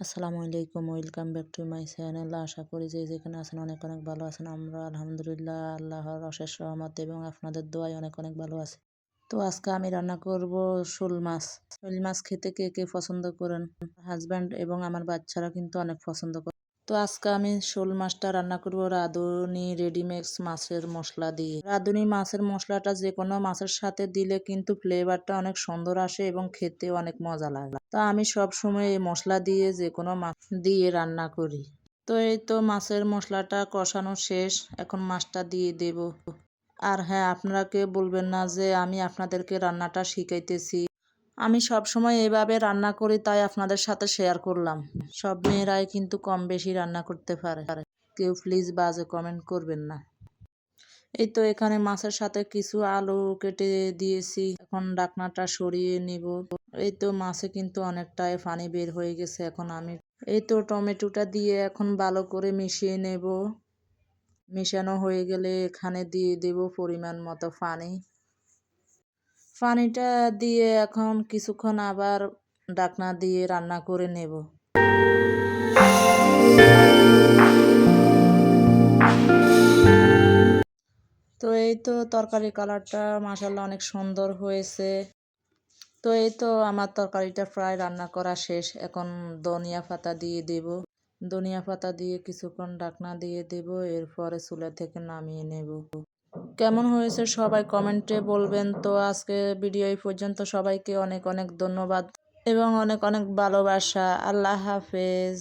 আসসালামু আলাইকুম, welcome back to my channel. আশা করি যে যেখানে আছেন অনেক অনেক ভালো আছেন। আমরা আলহামদুলিল্লাহ আল্লাহর অশেষ রহমত এবং আপনাদের দোয়ায় অনেক অনেক ভালো আছে। তো আজকে আমি রান্না করব শোল মাছ। শোল মাছ খেতে কে কে পছন্দ করেন? হাজব্যান্ড এবং আমার বাচ্চারা কিন্তু অনেক পছন্দ করে। তো আজকে আমি শোল মাছটা রান্না করব। রাঁধুনি রেডিমেক্স মাছের মশলা দিয়ে। রাঁধুনি মাছের মশলাটা যে কোনো মাছের সাথে দিলে কিন্তু ফ্লেভারটা অনেক সুন্দর আসে এবং খেতে অনেক মজা লাগে। তো আমি সব সময় এই মশলা দিয়ে যে কোনো মাছ দিয়ে রান্না করি। তো এই তো মাছের মশলাটা কষানো শেষ। এখন মাছটা দিয়ে দেব। আর হ্যাঁ আপনারা কেউ বলবেন না যে আমি আপনাদেরকে রান্নাটা শিখাইতেছি। আমি সব সময় এভাবে রান্না করি, তাই আপনাদের সাথে শেয়ার করলাম। সব মেয়েরাই কিন্তু কম বেশি রান্না করতে পারে। কেউ প্লিজ বাজে কমেন্ট করবেন না। এই তো এখানে মাছের সাথে কিছু আলু কেটে দিয়েছি। এখন ডাকনাটা সরিয়ে নিব। এই তো মাছে কিন্তু অনেকটাই পানি বের হয়ে গেছে এখন আমি। এই তো টমেটোটা দিয়ে এখন ভালো করে মিশিয়ে নেব। মিশানো হয়ে গেলে এখানে দিয়ে দেব পরিমাণ মতো পানি। পানিটা দিয়ে এখন কিছুক্ষণ আবার ডাকনা দিয়ে রান্না করে নেব। তো এই তো তরকারি কালারটা মাসাল্লাহ অনেক সুন্দর হয়েছে। তো এই তো আমার তরকারিটা প্রায় রান্না করা শেষ। এখন ধনিয়া পাতা দিয়ে দেব। ধনিয়া পাতা দিয়ে কিছুক্ষণ ডাকনা দিয়ে দেব। এরপরে চুলা থেকে নামিয়ে নেব। কেমন হয়েছে সবাই কমেন্টে বলবেন। তো আজকে ভিডিও এই পর্যন্ত। সবাইকে অনেক অনেক ধন্যবাদ এবং অনেক অনেক ভালোবাসা। আল্লাহ হাফেজ।